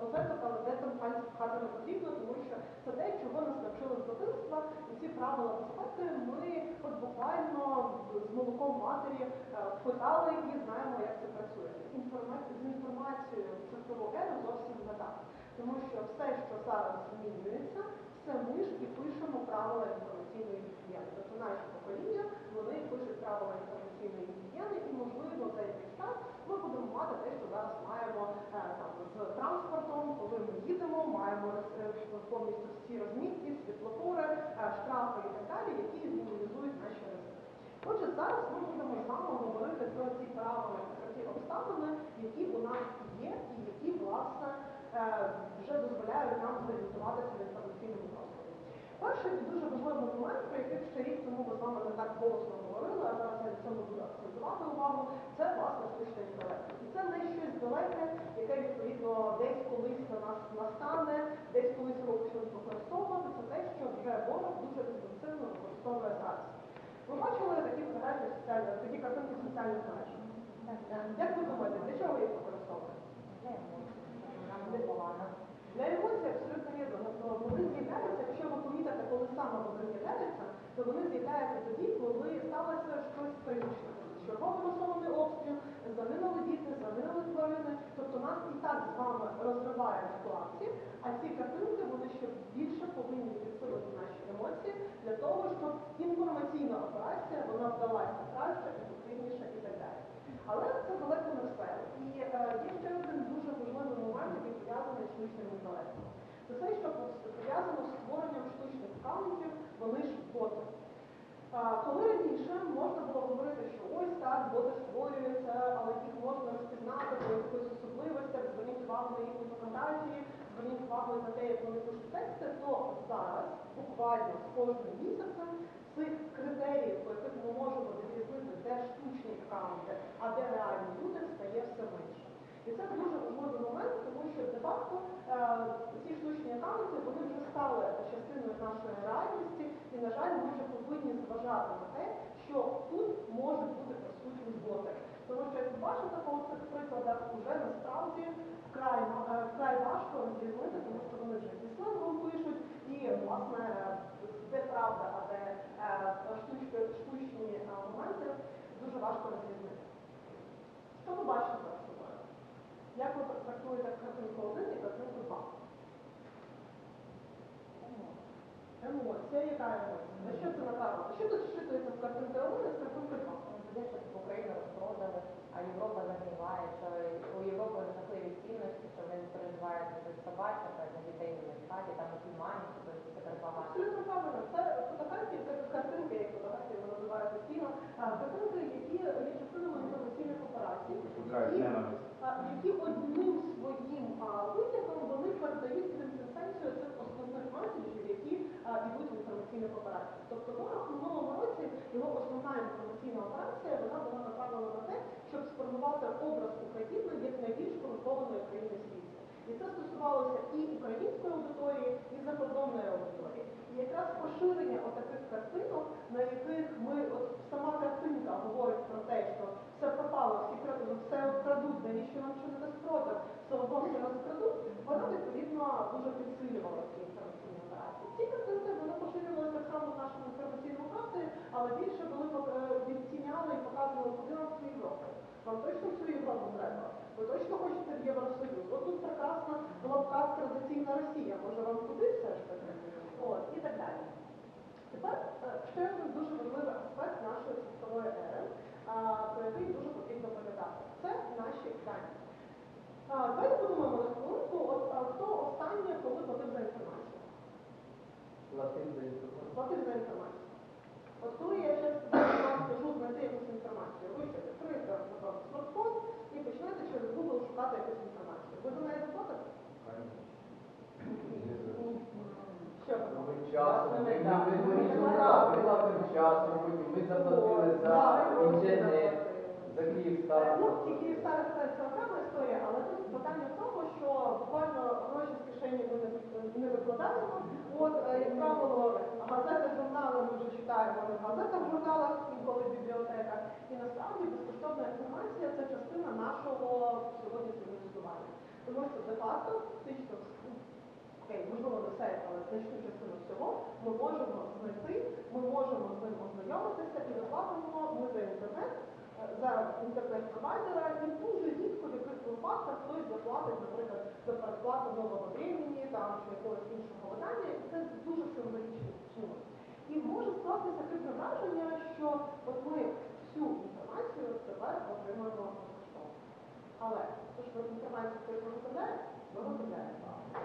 де бачите але де там пальці пхати не потрібно, тому що це те, чого нас навчили з дитинства, і ці правила безпеки ми от буквально з молоком матері е, впитали і знаємо, як це працює. З інформацією в цифрову еру зовсім не так. Тому що все, що зараз змінюється, все ми ж і пишемо правила інформаційної гігієни. Тобто наші покоління, вони пишуть правила інформаційної гігієни, і можливо якийсь час ми будемо мати те, що зараз маємо е, там з транспортом, коли ми їдемо, маємо е, повністю всі розмітки, світлофори, е, штрафи і так далі, які мінімізують наші ризики. Отже, зараз ми будемо з вами говорити про ті правила, про ті обставини, які у нас є, і які власне вже дозволяють нам зорієнтуватися в інформаційному просторі. Перший і дуже важливий момент, про який ще рік тому ми з вами не так голосно говорили, а зараз я цьому буду акцентувати увагу, це власне штучний інтелект. І це не щось далеке, яке відповідно десь колись на нас настане, десь колись його почнуть використовувати. Це те, що вже ворог дуже інтенсивно використовує зараз. Ви бачили такі фотографії соціальні, такі картинки соціальних мережах? Як ви думаєте, для чого їх використовують? Для емоцій абсолютно вірно. Тобто вони з'являються, якщо ви помітите, коли саме вони з'являються, то вони з'являються тоді, коли сталося щось трагічне. Черговий масований обстріл, загинули діти, загинули тварини. Тобто нас і так з вами розриває класі, а ці картинки вони ще більше повинні підсилити наші емоції для того, щоб інформаційна операція вона вдалася краще, ефективніше і так далі. Але це далеко не все. І е, є ще один дуже важливий момент, який пов'язаний з штучним інтелектом. Це те, що пов'язано з створенням штучних аккаунтів, вони ж боти. Коли раніше можна було говорити, що ось так, боти створюються, але їх можна розпізнати по якихось особливостях, зверніть увагу на їхні фотографії, зверніть увагу на те, як вони пишуть тексти, то зараз, буквально з кожним місяцем, цих критеріїв, по яких ми можемо відрізнити, де штучні аккаунти, а де реальні люди, стає все менше. І це дуже важливий момент, тому що де-факто е, ці штучні аккаунти вони вже стали частиною нашої реальності, і, на жаль, ми вже повинні зважати на те, що тут можуть бути присутні боти. Тому що, як ви бачите по цих прикладах, вже насправді вкрай, е, вкрай важко розрізнити, тому що вони вже зі сленгом пишуть, і, власне, де правда, а де е, штучки, штучні е, моменти, дуже важко розрізнити. Що ви бачите перед собою? Як ви трактуєте картинку 1 і картинку Емоція, яка емоція? На що це направлено? Що тут зчитується з картинки 1 і з картинки 2? Те, що Україну розпродали, а Європа загніває, що у Європи жахливі цінності, що вони переживають за собачок, за дітей в хаті, там мають, тобто це так багато. Абсолютно правильно. Це фотографії, це картинки, як фотографії вони називають постійно. Картинки, які є частинами інформаційних операцій, які, одним своїм витягом вони передають квінтесенцію цих основних меседжів, йдуть інформаційних операціях. Тобто ворог в минулому році його основна інформаційна операція вона була направлена на те, щоб сформувати образ України як найбільш корумпованої країни в світі. І це стосувалося і української аудиторії, і закордонної аудиторії. І якраз поширення отаких картинок, на яких ми, от сама картинка говорить про те, що все пропало, всі крадуть, все крадуть, навіщо нам що не спротив, все одно все розкрадуть, відповідно дуже підсилювала ці інформаційні операції. Ці картинки вони поширювалися так само в нашому інформаційному просторі, але більше були е, відтіняли і показували, куди нам всю Європу. Вам точно всю Європу треба? Ви точно хочете в Євросоюз? От тут прекрасна в лапках традиційна Росія. Може вам куди все ж таки? От, і так далі. Тепер е, ще один дуже важливий аспект нашої цифрової ери, про який дуже потрібно пам'ятати. Це наші дані. Давайте подумаємо на хвилинку, хто останнє коли платив за інформацію? Платив за інформацію. Платив за інформацію. От коли я зараз вам скажу знайти якусь інформацію, ви що відкриєте напевно, смартфон і почнете через Google шукати якусь інформацію. Ви за неї заплатите? Що? Ми часом, ми заплатили за інтернет, за Київстар. Ну, тільки Київстар це це окрема історія, але тут питання в тому, що буквально гроші з кишені ви не, не заведено. От, е, як правило, газети, журнали ми вже читаємо в газетах, журналах, інколи в бібліотеках. І насправді безкоштовна інформація це частина нашого сьогоднішнього існування. Тому що де-факто, фактично, ну, окей, можливо, не все, але значну частину всього ми можемо знайти, ми можемо з ним ознайомитися і доплатимо ми за інтернет, е, за інтернет-провайдера, і дуже рідко в яких випадках хтось заплатить, наприклад, за передплату нового времени там чи якогось іншого видання, це дуже символічні суми. І може скластися таке враження, що от ми всю інформацію тепер отримуємо безкоштовно. Але то що інформацію хтось виготовляє, виготовляє.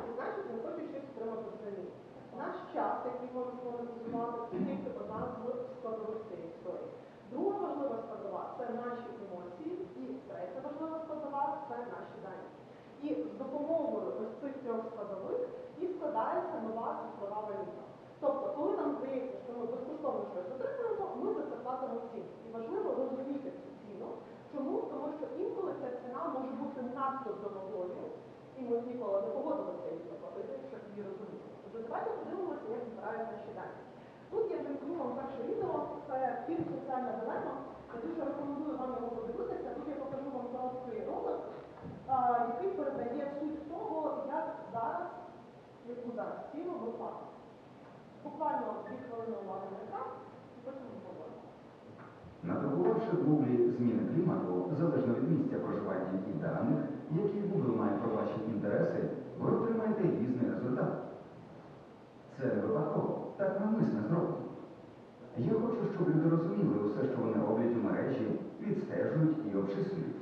І значить, він хоче щось отримати взамін. Наш час, який можна монетизувати, це тільки одна з складових цієї історії. Друга важлива складова це наші емоції, і третя важлива складова це наші дані. І з допомогою ось цих трьох складових і складається нова цифрова валюта. Тобто, коли нам здається, що ми безкоштовно щось отримуємо, ми за це платимо ціну. І важливо розуміти цю ціну. Чому? Тому що інколи ця ціна може бути надто дорогою, і ми ніколи не погодилися її заплатити, щоб її розуміти. Отже, давайте подивимося, як збирають наші дані. Тут я вам перше відео, це фільм Соціальна дилема. Я дуже рекомендую вам його подивитися. Тут я покажу вам короткий ролик, який передає суть того, як зараз, яку зараз ціну ви платите. Буквально дві хвилини уваги на екран, і потім ми поговоримо. Надрукувавши в Гуглі зміни клімату залежно від місця проживання і даних, які Google має про ваші інтереси, ви отримаєте різний результат. Це випадково, так навмисне зроблено. Я хочу, щоб люди розуміли усе, що вони роблять у мережі, відстежують і обчислюють.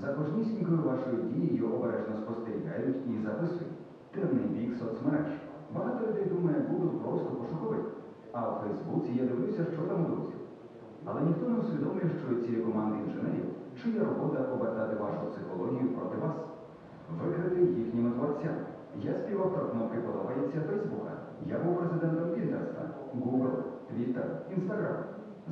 За кожнісінькою вашою дією обережно спостерігають і записують. Темний бік соцмереж. Багато людей думає, Google просто пошуковик. А у Фейсбуці я дивлюся, що там у друзів. Але ніхто не усвідомлює, що ці команди інженерів, чия робота обертати вашу психологію проти вас, викрити їхніми творцями. Я співавтор кнопки подобається Фейсбука. Я був президентом Пінтерста, Google, Twitter, Instagram.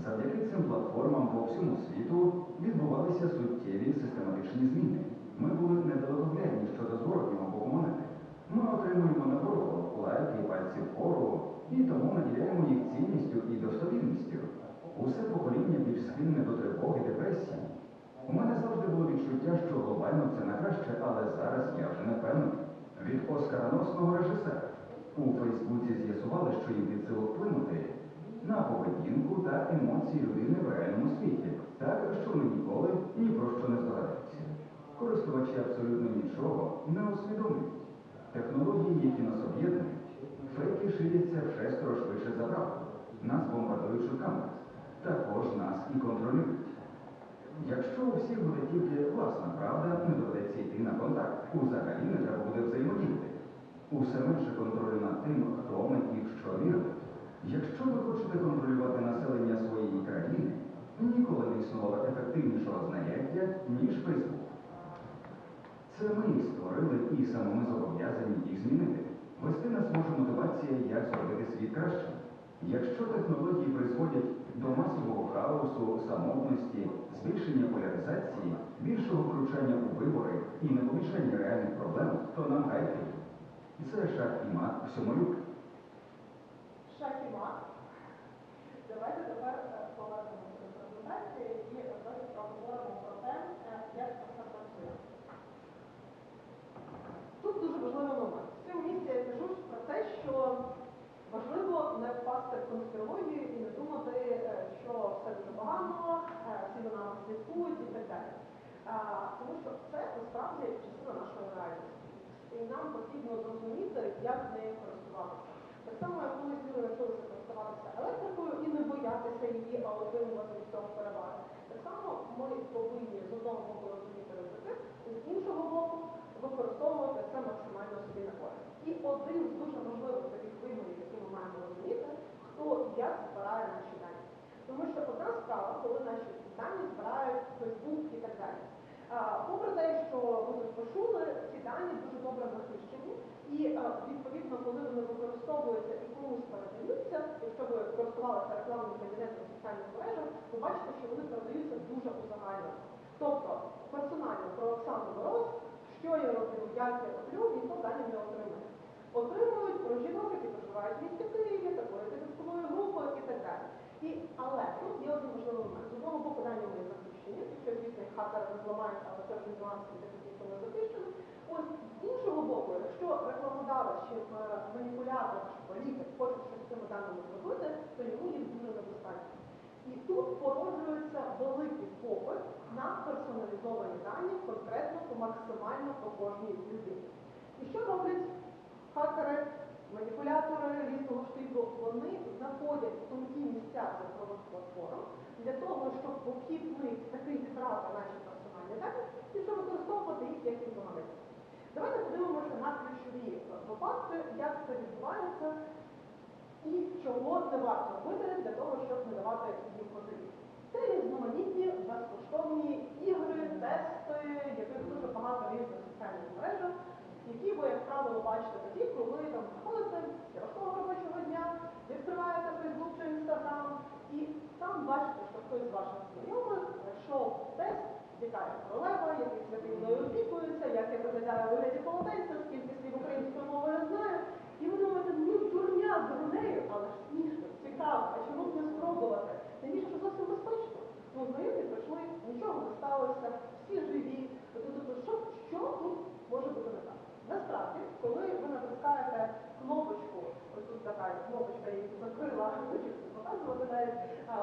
Завдяки цим платформам по всьому світу відбувалися суттєві систематичні зміни. Ми були недалекоглядні щодо зворотнього боку монети. Ми отримуємо нагороду, лайки, пальці вгору, і тому наділяємо їх цінністю і достовірністю. Усе покоління більш схильне до тривоги, депресії. У мене завжди було відчуття, що глобально це на краще, але зараз я вже не певний. Від оскароносного режисера у Фейсбуці з'ясували, що їм силу вплинути на поведінку та емоції людини в реальному світі, так що вони ніколи ні про що не здогадаються. Користувачі абсолютно нічого не усвідомлюють. Технології, які нас об'єднують, фейки ширяться шестеро швидше за правду. Нас бомбардують шуками. Також нас і контролюють. Якщо у всіх буде тільки власна правда, не доведеться йти на контакт. Узагалі не треба буде взаємодіяти. Усе менше контролю над тим, хто ми і в що вірить. Якщо ви хочете контролювати населення своєї країни, ніколи не існувало ефективнішого знаряддя, ніж Фейсбук. Це ми їх створили і саме ми зобов'язані їх змінити. Вести нас може мотивація, як зробити світ кращим. Якщо технології призводять до масового хаосу, самотності, збільшення поляризації, більшого втручання у вибори і непомічання реальних проблем, то нам гайки. Це шах і мат всьому люблю. Шах і мат. Давайте тепер е, повернемося до презентації і трохи поговоримо про те, е, як це все працює. Тут дуже важливий момент. В цьому місці я кажу про те, що важливо не впасти в конспірологію і не думати, е, що все дуже погано, всі за нами слідкують і так далі. Тому що це насправді частина нашої реальності. Потрібно зрозуміти, як нею користуватися. Так само, як ми Юрою навчилися користуватися електрикою і не боятися її, а отримувати від цього переваги. Так само ми повинні з одного боку розуміти ризики, з іншого боку використовувати це максимально собі на користь. І один з дуже важливих таких вимогів, які ми маємо розуміти, хто як збирає наші дані. Тому що одна справа, коли наші дані збирають Facebook і так далі. Попри те, що ви почули, ці дані дуже добре захищені, і відповідно, коли вони використовуються і комусь передаються, якщо ви користувалися рекламним кабінетом соціальних мережах, ви бачите, що вони передаються дуже узагальнено. Тобто персонально про Оксану Мороз, що я роблю, як я роблю, ніхто дані не отримає. отримують про жінок, які проживають в місті Києві, такої військової групи і так далі. І, але тут є один важливий момент. З одного боку дані вони захищені, якщо хакери не зламають, але це вже нюанси, де дійсно не захищені. Ось з іншого боку, якщо рекламодавець чи е, маніпулятор чи політик хоче щось з цими даними зробити, то йому їх дуже недостатньо. І тут породжується великий попит на персоналізовані дані, конкретно по максимально по кожній людині. І що роблять хакери, маніпулятори різного штибу? Вони знаходять тонкі місця цифрових платформ для того, щоб похідний такий зібрати наші персональні дані і щоб використовувати їх як інформацію. Давайте подивимося на ключові випадки, як це відбувається і чого не варто робити для того, щоб не давати їм козирів. Це різноманітні безкоштовні ігри, тести, яких дуже багато різних соціальних мережах, які ви, як правило, бачите тоді, коли там заходите з важкого робочого дня, відкриваєте Facebook чи Instagram, і там бачите, що хтось з ваших знайомих знайшов тест, я королева, який святий мною опікується, як я виглядаю у вигляді полотенця, скільки слів української мови я знаю. І ви думаєте, ну дурня дурнею, але ж смішно, цікаво, а чому б не спробувати? Тим більше, що зовсім безпечно. Ну, знайомі прийшли, нічого не сталося, всі живі. Тобто, що, що тут може бути не так? Насправді, коли ви натискаєте кнопочку, ось тут така кнопочка, яку закрила, показувати навіть,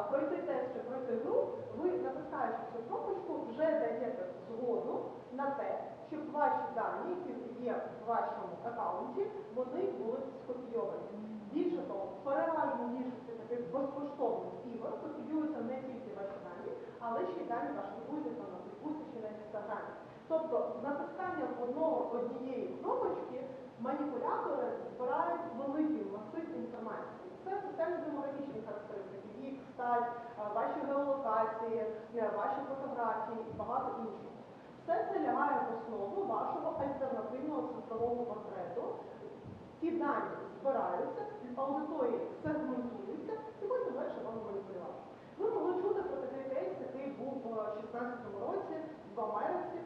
пройти тест чи пройти гру, ви натискаючи цю кнопочку, вже даєте згоду на те, щоб ваші дані, які є в вашому аккаунті, вони були скопійовані. Більше того, переважно більшості таких безкоштовних ігор копіюються не тільки ваші дані, але ще й дані ваших друзів на Фейсбуці чи на інстаграмі. Тобто з натисканням одного однієї кнопочки маніпулятори збирають великий масив інформації. Це системно-демографічні характеристики, вік, стать, ваші геолокації, е, ваші фотографії і багато іншого. Все це лягає в основу вашого альтернативного цифрового портрету. Ті дані збираються, аудиторії сегментуються і потім далі вам маніпулювати. Ви могли чути про такий кейс, який був у 2016 році в Америці.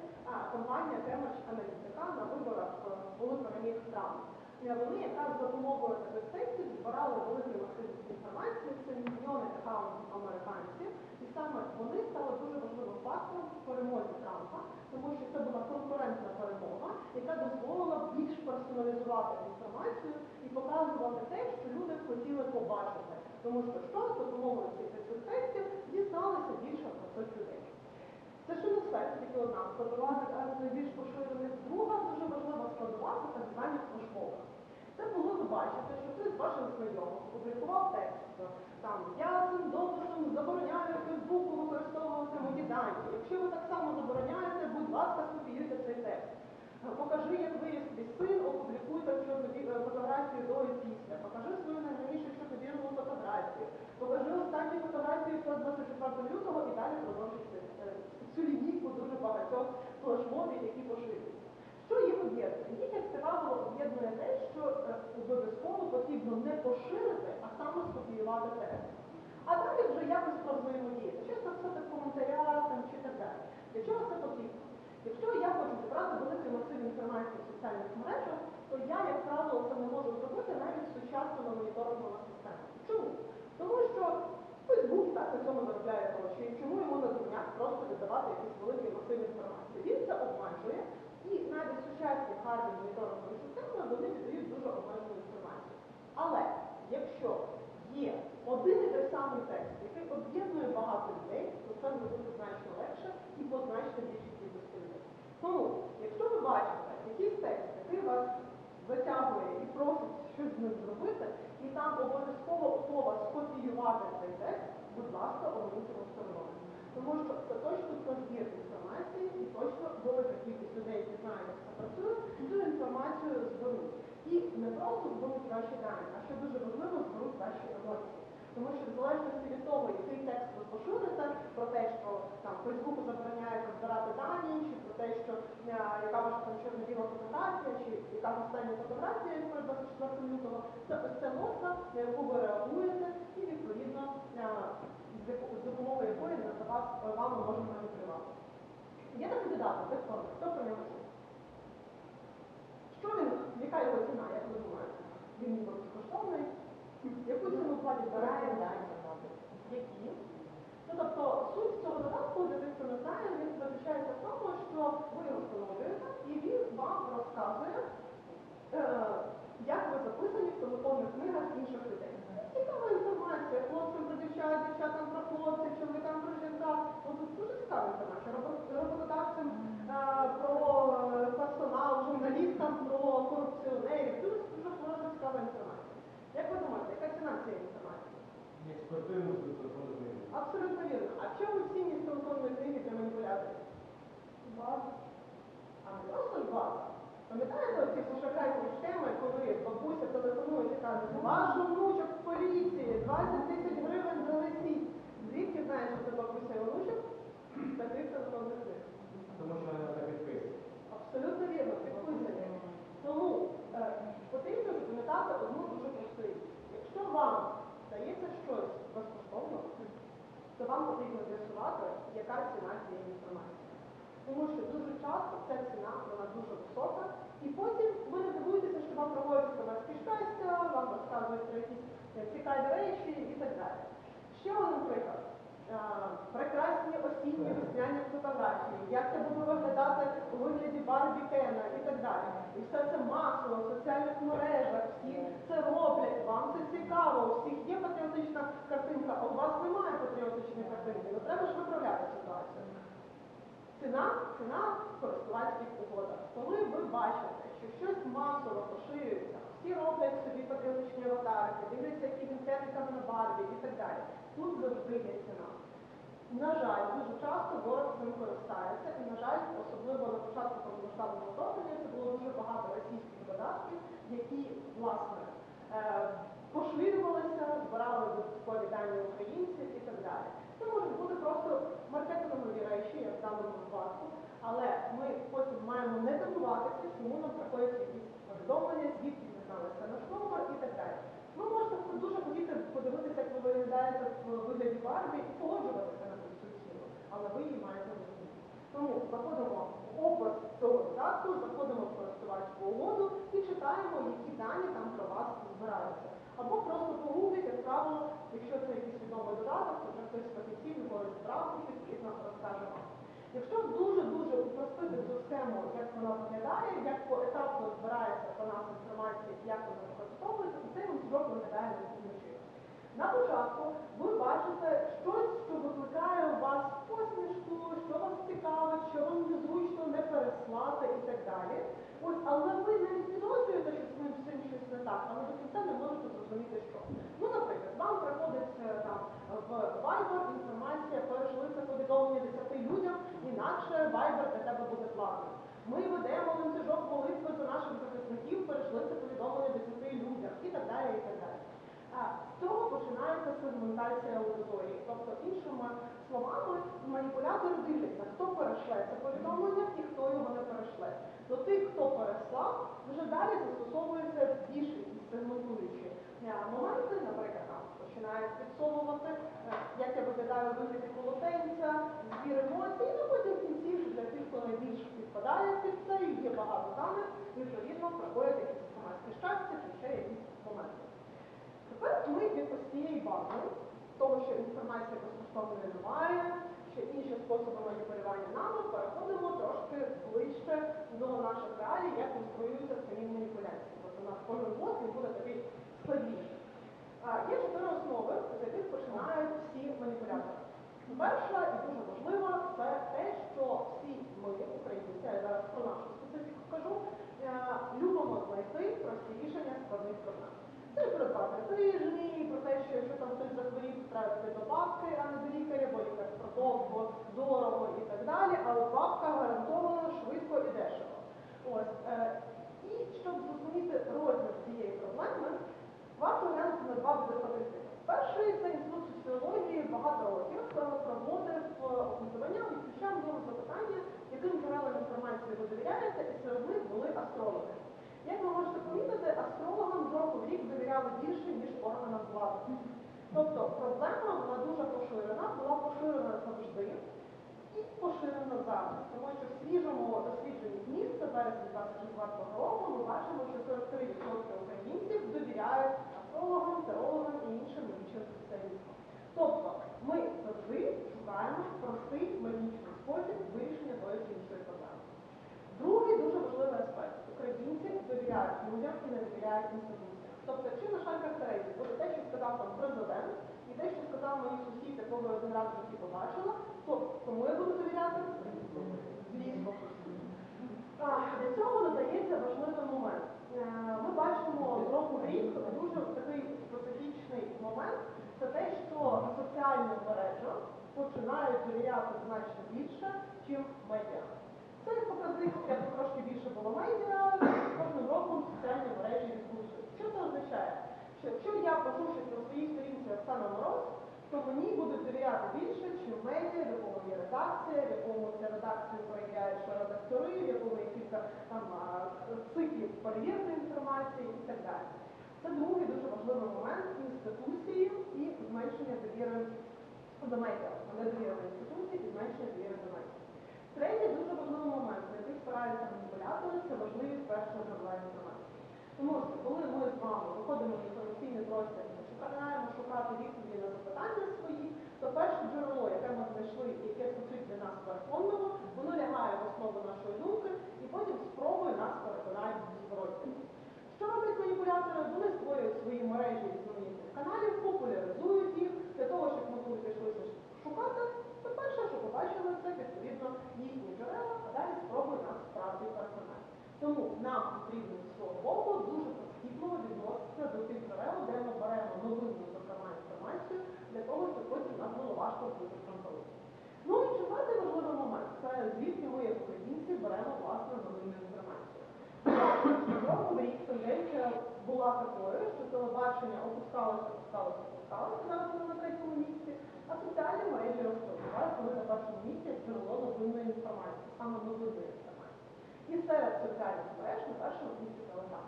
Компанія Cambridge Analytica на виборах е, були переміг Трамп. І Вони якраз допомогою таких тестів збирали великий масив інформації, це мільйони аккаунтів американців, і саме вони стали дуже важливим фактором в перемозі Трампа, тому що це була конкурентна перемога, яка дозволила більш персоналізувати інформацію і показувати те, що люди хотіли побачити. Тому що що з допомогою цих тестів дізналися більше про цих людей. Це все, тільки одна складова, така найбільш поширених. Друга дуже важлива складова це так звані флешмоби. Це коли ви бачите, що хтось з ваших знайомих опублікував текст, там я цим дописом забороняю Фейсбуку використовувати мої дані. Якщо ви так само забороняєте, будь ласка, скопіюйте цей текст. Покажи, як виріс твій син, опублікуй там чорнові- е, фотографію до і після. Покажи свою найраніше чорновірну фотографію. Покажи останні фотографії про 24 лютого і далі продовжуйте е, цю лінійку дуже багатьох флешмобів, які поширюються. Що їх об'єднує? Їх, як правило, об'єднує те, що е, обов'язково потрібно не поширити, а саме скопіювати текст. А далі вже якось провзаємодіяти. Щось написати в коментарях чи так далі. Для чого це потрібно? Якщо я хочу зібрати великий масив інформації в соціальних мережах, то я, як правило, це не можу зробити навіть з сучасними моніторинговими системами. Чому? Тому що Facebook так на цьому заробляє гроші. Чому йому на дурняк просто віддавати якийсь великий масив інформації? Він це обмежує, і навіть сучасні гарні моніторингові системи вони віддають дуже обмежену інформацію. Але якщо є один і той самий текст, який об'єднує багато людей, то це зробити значно легше і по значно більшій кількості людей. Тому, якщо ви бачите якийсь текст, який вас затягує і просить щось з ним зробити, і там обов'язково умова скопіювати цей текст, будь ласка, його стороною. Тому що це точно збір інформації і точно велика кількість людей, які знають, як це працює, цю інформацію зберуть. І не просто зберуть ваші дані, а що дуже важливо, зберуть ваші емоції. Тому що в залежності від того, який текст ви про те, що там Фейсбуку забороняється збирати дані, чи про те, що е, яка ваша там чорно-біла фотографія, чи яка остання фотографія перед 24 лютого, це ось ця нотка, на яку ви реагуєте, і відповідно е, з допомогою якої на вас вами можуть маніпулювати. Є такий додаток, безплатний, хто про нього чув? Що він, яка його ціна, як ви думаєте? він ніби безкоштовний. Яку Збираємо збираємо? дані. Які? Ну, тобто суть цього додатку, тих, хто не знає, він заключається в тому, що ви встановлюєте, і він вам розказує, е, як ви записані в телефонних книгах інших людей. Цікава інформація, хлопцям про дівчат, дівчатам про хлопців, чоловікам про жінок. Ну, тут дуже цікава інформація. Роботодавцям е, про е, персонал, журналістам про корупціонерів. Дуже дуже цікава інформація. Як ви думаєте, яка ціна цієї інформації? Експертивно з телефону книги. Абсолютно вірно. А в чому цінність телефонної книги для маніпуляторів? База. А не просто база. Пам'ятаєте ці пошукайте схеми, коли бабуся телефонує і каже, ваш внучок в поліції, 20 тисяч гривень занесіть. Звідки знаєш, що це бабуся і внучок? Таких телефонних книг. Тому що вона так підписує. Абсолютно вірно, підписані. Тому е, потрібно запам'ятати одну дуже просту річ. Якщо вам дається щось безкоштовно, то вам потрібно з'ясувати, яка ціна цієї інформації. Тому що дуже часто ця ціна вона дуже висока, і потім ви не дивуєтеся, що вам проводять комерцькі щастя, вам розказують про якісь е, цікаві речі і так далі. Ще один приклад. Е, Прекрасні осінні весняні фотографії, як це буде виглядати у вигляді Барбі Кена і так далі. І все це масово в соціальних мережах, всі це роблять, вам це цікаво, у всіх є патріотична картинка, а у вас немає патріотичної картинки. Ну треба ж виправляти ситуацію. Ціна, ціна користувацьких угодах. Коли ви бачите, що щось масово поширюється, всі роблять собі патріотичні аватарки, дивляться, які він кетикам на барві і так далі. Тут завжди є ціна. На жаль, дуже часто ворог цим користається, і, на жаль, особливо на початку повномасштабного вторгнення це було дуже багато російських додатків, які, власне, е, поширювалися, збирали дані українців і так далі. Це можуть бути просто маркетингові речі, як в даному випадку, але ми потім маємо не дивуватися, чому нам приходять якісь повідомлення, звідки дізналися наш номер і так далі. Ви можете дуже хотіти подивитися, як ви виглядаєте в вигляді Барбі і погоджуватися на цю ціну, але ви її маєте розуміти. Тому заходимо в опис цього додатку, заходимо в користувацьку угоду і читаємо, які дані там про вас збираються. Або просто погугліть, як правило, якщо це якийсь відомий додаток, то вже хтось професійно його розбирав і відповідно розкаже вам. Якщо дуже-дуже упростити цю схему, як вона виглядає, як поетапно збирається по нас інформація, як вона використовується, то цей ланцюжок виглядає наступним чином. На початку ви бачите щось, що викликає у вас посмішку, що вас цікавить, що вам незручно не переслати і так далі. Ось, але ви не підозрюєте, що з ним цим щось не так, але до кінця не можете зрозуміти, що. Ну, наприклад, вам приходить е, там в Viber інформація, перейшли це повідомлення 10 людям, інакше Viber для тебе буде платним. Ми ведемо ланцюжок молитви за наших захисників, перейшли це повідомлення 10 людям і так далі, і так далі. З цього починається сегментація аудиторії. Тобто, іншими словами, маніпулятори дивляться, хто перейшле це повідомлення і хто його не перейшле. До тих, хто переслав, вже далі застосовуються більш сегментуючі моменти, наприклад, там починають підсовувати, е, як я виглядаю вигляді полотенця, збір емоцій, ну потім в кінці для тих, хто найбільш підпадає під це, і є багато даних, відповідно проходять якісь громадські щастя чи ще якісь моменти. Тепер ми від ось цієї бази, того, що інформація безкоштовної немає, що інші способи маніпулювання нами, переходимо трошки ближче до наших реалій, як конструюються самі маніпуляції. Тобто наш кожен блок він буде такий складніший. Є чотири основи, з яких починають всі маніпулятори. Перша і дуже важлива це те, що всі ми, українці, я зараз про нашу специфіку кажу, е, любимо знайти прості рішення складних проблем. Це про два тижні, про те, що якщо там хтось захворів, треба піти до бабки, а не до лікаря, бо лікар продовго, дорого і так далі, а от бабка гарантовано швидко і дешево. Ось. е, І щоб зрозуміти розмір цієї проблеми, варто глянути на два види статистики. Перший це інститут соціології багато років е, проводив е, опитування і включав нього запитання, яким джерелам інформації ви довіряєте, і серед них були став гіршим, ніж органам влади. Тобто проблема вона дуже поширена, була поширена завжди і поширена зараз. Тому що в свіжому дослідженні міста березня 2024 року ми бачимо, що 43% українців довіряють астрологам, теологам і іншим медичним спеціалістам. Тобто ми завжди шукаємо простий медичний спосіб вирішення тої чи іншої проблеми. Другий дуже важливий аспект. Українці довіряють людям і не довіряють інститутам. Тобто, якщо на шальках Терезі буде те, що сказав там президент, і те, що сказав мені сусід, якого я один раз житті побачила, то кому я буду довіряти? Звісно. Для цього додається важливий момент. Е, Ми бачимо з року в рік дуже такий специфічний момент. Це те, що соціальним мережам починають довіряти значно більше, ніж медіа. Це показник, як трошки більше було медіа, з кожним роком соціальні мережі це означає? Що якщо я пишу щось на своїй сторінці Оксана Мороз, то мені будуть довіряти більше, ніж медіа, в якому є редакція, в якому ця редакція проявляє ще редактори, в якому є кілька там циклів перевірки інформації і так далі. Це другий дуже важливий момент інституції і зменшення довіри до медіа, а не довіри до інституцій і зменшення довіри до медіа. Третій дуже важливий момент, на який спираються маніпулятори, це важливість першого джерела інформації. Тому коли ми з вами виходимо в інформаційний простір починаємо шукати відповіді на запитання свої, то перше джерело, яке ми знайшли, яке звучить для нас переконливо, воно лягає в основу нашої думки і потім спробує нас переконати в зворотні. Що роблять маніпулятори? Вони створюють свої мережі різноманітних каналів, популяризують їх для того, щоб ми коли пішли шукати, то перше, що побачили, це відповідно їхні джерела, а далі спробують нас справді переконати. Тому нам потрібно з свого боку дуже прискіпливо відноситися до тих джерел, де ми беремо новинну, зокрема, інформацію, для того, щоб потім нам було важко бути фронтовим. Ну і четвертий важливий момент це звідки ми, як українці, беремо власне новинну інформацію. Рік тенденція була такою, що телебачення опускалося, опускалося, опускалося, воно на третьому місці, а соціальні мережі. Зараз вони на першому місці джерело новинної інформації, саме інформації. І серед соціальних мереж на першому місці телеграм.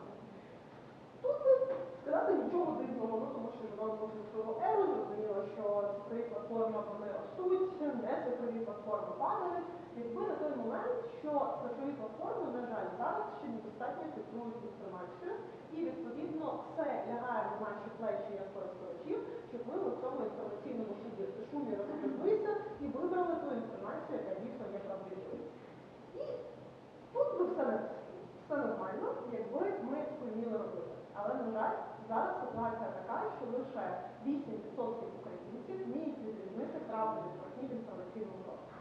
Тут сказати нічого дивного, ну тому що живемо цифрову еру, зрозуміло, що цифрові платформи вони ростуть, не цифрові платформи падають. Якби на той момент, що цифрові платформи, на жаль, зараз ще недостатньо фільтрують інформацію, і відповідно все лягає на наші плечі як користувачів, щоб ми в цьому інформаційному шумі розповілися і вибрали ту інформацію, яка дійсно тут би все, все нормально, якби ми вміли робити. Але, на жаль, зараз ситуація така, що лише 8% українців вміють відрізнити правду від брехні в інформаційному просторі.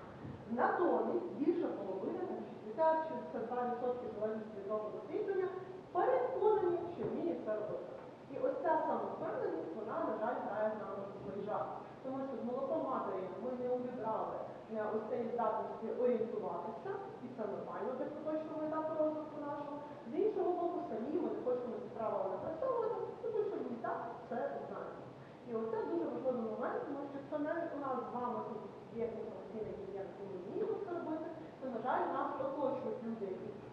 Натомість більше половини, там 60-62% залежності від року дослідження, переконані, що вміють це робити. І ось ця самовпевненість, вона, на жаль, грає з нами злий жарт. Тому що з молоком матері ми не увібрали ось цієї здатності орієнтуватися, це нормально для поточного етапу розвитку нашого. З іншого боку, самі ми хочемо ці правила напрацьовувати, тому що так це знаємо. І оце дуже важливий момент, тому що це не у нас з вами тут є інформаційний клієнт, ми вміємо це робити, то, на жаль, нас оточують люди, які